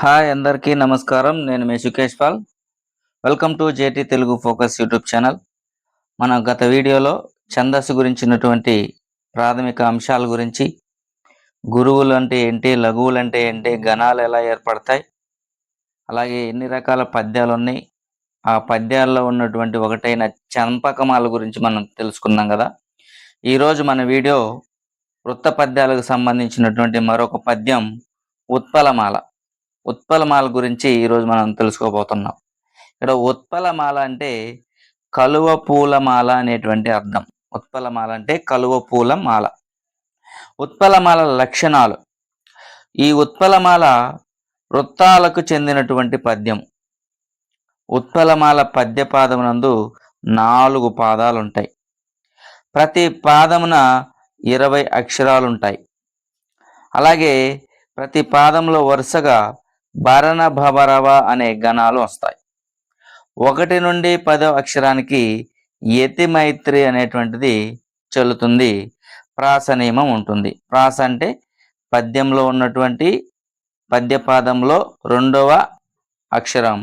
Hi అందరికీ నమస్కారం. నేను మీ Sukesh Paul. Welcome to JT Telugu focus YouTube channel. మన గత వీడియోలో ఛందస్సు గురించినటువంటి ప్రాథమిక అంశాల గురించి గురువులు అంటే ఏంటి లఘువులు అంటే ఏంటి గణాలు ఎలా ఏర్పడతాయి అలాగే ఎన్ని రకాల పద్యాలు ఉన్నాయి ఆ పద్యాల్లో ఉన్నటువంటి ఒకటైన చంపకమాల గురించి మనం తెలుసుకుందాం కదా. ఈరోజు మన వీడియో వృత్త పద్యాలకు సంబంధించినటువంటి మరొక పద్యం ఉత్పలమాల. ఉత్పలమాల గురించి ఈరోజు మనం తెలుసుకోబోతున్నాం. ఇక్కడ ఉత్పలమాల అంటే కలువ పూల మాల అనేటువంటి అర్థం. ఉత్పలమాల అంటే కలువ పూల మాల ఉత్పలమాల లక్షణాలు. ఈ ఉత్పలమాల వృత్తాలకు చెందినటువంటి పద్యం. ఉత్పలమాల పద్యపాదమునందు నాలుగు పాదాలు ఉంటాయి ప్రతి పాదమున ఇరవై అక్షరాలు ఉంటాయి అలాగే ప్రతి పాదంలో వరుసగా భరణ భవరవ అనే గణాలు వస్తాయి. ఒకటి నుండి పదో అక్షరానికి యతి మైత్రి అనేటువంటిది చెల్లుతుంది. ప్రాస నియమం ఉంటుంది. ప్రాస అంటే పద్యంలో ఉన్నటువంటి పద్యపాదంలో రెండవ అక్షరం.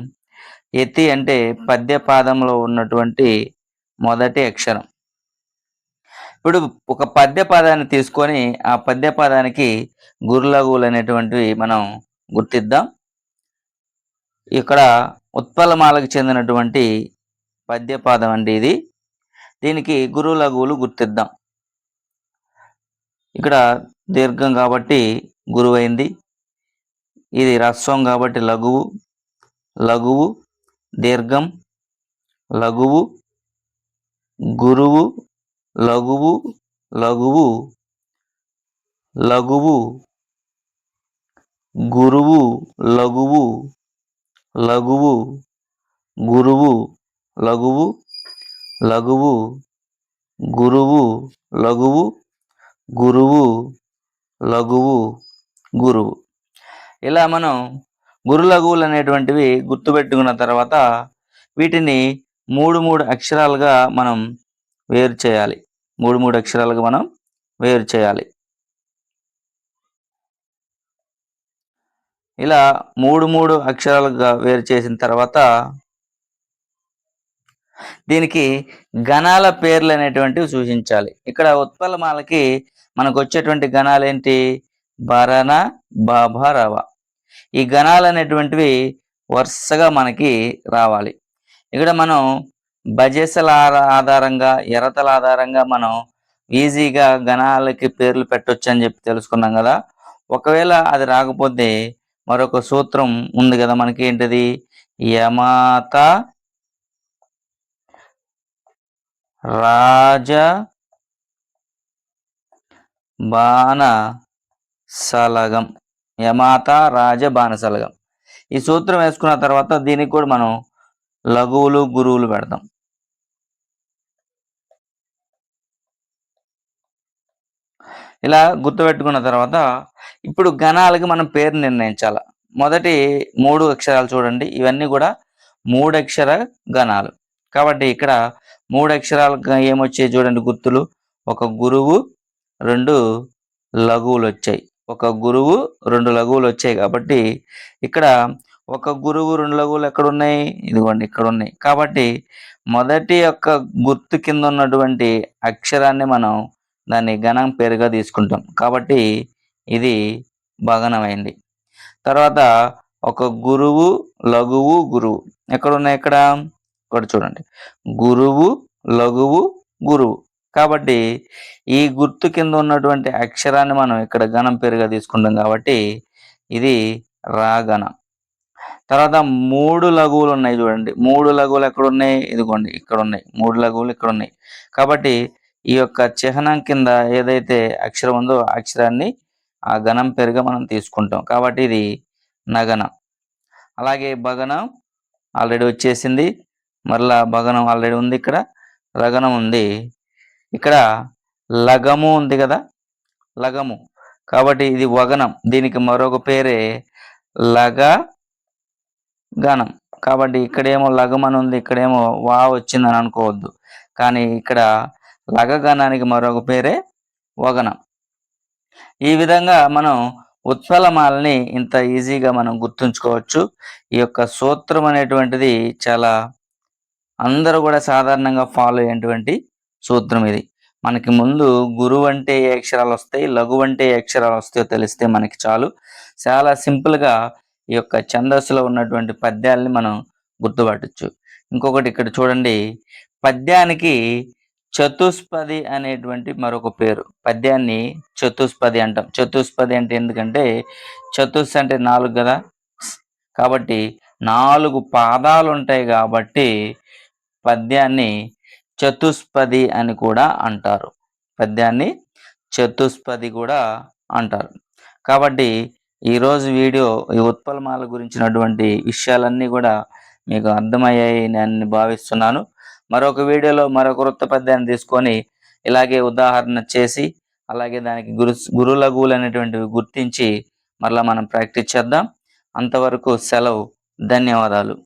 ఎతి అంటే పద్యపాదంలో ఉన్నటువంటి మొదటి అక్షరం. ఇప్పుడు ఒక పద్యపాదాన్ని తీసుకొని ఆ పద్యపాదానికి గురులగులు అనేటువంటివి మనం గుర్తిద్దాం. ఇక్కడ ఉత్పలమాలకు చెందినటువంటి పద్యపాదం అండి ఇది. దీనికి గురు లఘువులు గుర్తిద్దాం. ఇక్కడ దీర్ఘం కాబట్టి గురువైంది. ఇది రస్వం కాబట్టి లఘువు. లఘువు దీర్ఘం లఘువు గురువు లఘువు లఘువు లఘువు గురువు లఘువు లఘువు గురువు లఘువు లఘువు గురువు లఘువు గురువు లఘువు గురువు. ఇలా మనం గురు లఘువులు అనేటువంటివి గుర్తుపెట్టుకున్న తర్వాత వీటిని మూడు మూడు అక్షరాలుగా మనం వేరు చేయాలి. మూడు మూడు అక్షరాలుగా మనం వేరు చేయాలి. ఇలా మూడు మూడు అక్షరాలుగా వేరు చేసిన తర్వాత దీనికి గణాల పేర్లు అనేటువంటివి సూచించాలి. ఇక్కడ ఉత్పలమాలకి మనకు వచ్చేటువంటి గణాలు ఏంటి? భరణ బాభ రవ. ఈ గణాలు అనేటువంటివి వరుసగా మనకి రావాలి. ఇక్కడ మనం బజెసల ఆధారంగా ఎరతల ఆధారంగా మనం ఈజీగా గణాలకి పేర్లు పెట్టొచ్చు అని చెప్పి తెలుసుకున్నాం కదా. ఒకవేళ అది రాకపోతే మరొక సూత్రం ఉంది కదా మనకి ఏంటిది యమాత రాజ బాణ సలగం. యమాత రాజ బాణసలగం ఈ సూత్రం వేసుకున్న తర్వాత దీనికి కూడా మనం లఘువులు గురువులు పెడతాం. ఇలా గుర్తుపెట్టుకున్న తర్వాత ఇప్పుడు గణాలకి మనం పేరు నిర్ణయించాలి. మొదటి మూడు అక్షరాలు చూడండి. ఇవన్నీ కూడా మూడు అక్షర గణాలు. కాబట్టి ఇక్కడ మూడు అక్షరాలు ఏమొచ్చాయి చూడండి గుర్తులు. ఒక గురువు రెండు లఘువులు వచ్చాయి ఒక గురువు రెండు లఘువులు వచ్చాయి కాబట్టి ఇక్కడ ఒక గురువు రెండు లఘువులు ఎక్కడ ఉన్నాయి ఇదిగోండి ఇక్కడ ఉన్నాయి కాబట్టి మొదటి యొక్క గుర్తు కింద ఉన్నటువంటి అక్షరాన్ని మనం దాన్ని గణం పేరుగా తీసుకుంటాం. కాబట్టి ఇది భగనమైంది. తర్వాత ఒక గురువు లఘువు గురువు. ఎక్కడ ఉన్నాయి ఇక్కడ? ఇక్కడ చూడండి. గురువు లఘువు గురువు. కాబట్టి ఈ గుర్తు కింద ఉన్నటువంటి అక్షరాన్ని మనం ఇక్కడ గణం పేరుగా తీసుకుంటాం కాబట్టి ఇది రాగణం తర్వాత మూడు లఘువులు ఉన్నాయి చూడండి. మూడు లఘువులు ఎక్కడ ఉన్నాయి ఇదిగోండి ఇక్కడ ఉన్నాయి మూడు లఘువులు ఇక్కడ ఉన్నాయి కాబట్టి ఈ యొక్క చిహ్నం కింద ఏదైతే అక్షరం ఉందో అక్షరాన్ని ఆ గణం పేరుగా మనం తీసుకుంటాం. కాబట్టి ఇది నగనం. అలాగే భగనం ఆల్రెడీ వచ్చేసింది. మరలా భగనం ఆల్రెడీ ఉంది ఇక్కడ. రగనం ఉంది. ఇక్కడ లగము ఉంది కదా? లగము. కాబట్టి ఇది వగనం. దీనికి మరొక పేరే లగ గణం కాబట్టి ఇక్కడేమో లగం అని ఉంది. ఇక్కడేమో వా వచ్చిందని అనుకోవద్దు. కానీ ఇక్కడ లగగణానికి మరొక పేరే వగనం ఈ విధంగా మనం ఉత్పలమాలని ఇంత ఈజీగా మనం గుర్తుంచుకోవచ్చు. ఈ యొక్క సూత్రం అనేటువంటిది చాలా అందరూ కూడా సాధారణంగా ఫాలో అయ్యేటువంటి సూత్రం ఇది. మనకి ముందు గురువు అంటే ఏ అక్షరాలు వస్తాయి లఘు అంటే ఏ అక్షరాలు వస్తాయో తెలిస్తే మనకి చాలు. చాలా సింపుల్గా ఈ యొక్క ఛందస్సులో ఉన్నటువంటి పద్యాల్ని మనం గుర్తుపట్టచ్చు. ఇంకొకటి ఇక్కడ చూడండి. పద్యానికి చతుష్పది అనేటువంటి మరొక పేరు. పద్యాన్ని చతుష్పది అంటాం. చతుష్పది అంటే ఎందుకంటే చతుస్ అంటే నాలుగు కదా? కాబట్టి నాలుగు పాదాలు ఉంటాయి కాబట్టి పద్యాన్ని చతుష్పది అని కూడా అంటారు. పద్యాన్ని చతుష్పది కూడా అంటారు. కాబట్టి ఈరోజు వీడియో ఈ ఉత్పలమాల గురించినటువంటి విషయాలన్నీ కూడా మీకు అర్థమయ్యాయి నేను భావిస్తున్నాను. మరొక వీడియోలో మరొక వృత్త పద్యాన్ని తీసుకొని ఇలాగే ఉదాహరణ చేసి అలాగే దానికి గురు గురులఘువులు అనేటువంటివి గుర్తించి మరలా మనం ప్రాక్టీస్ చేద్దాం. అంతవరకు సెలవు. ధన్యవాదాలు.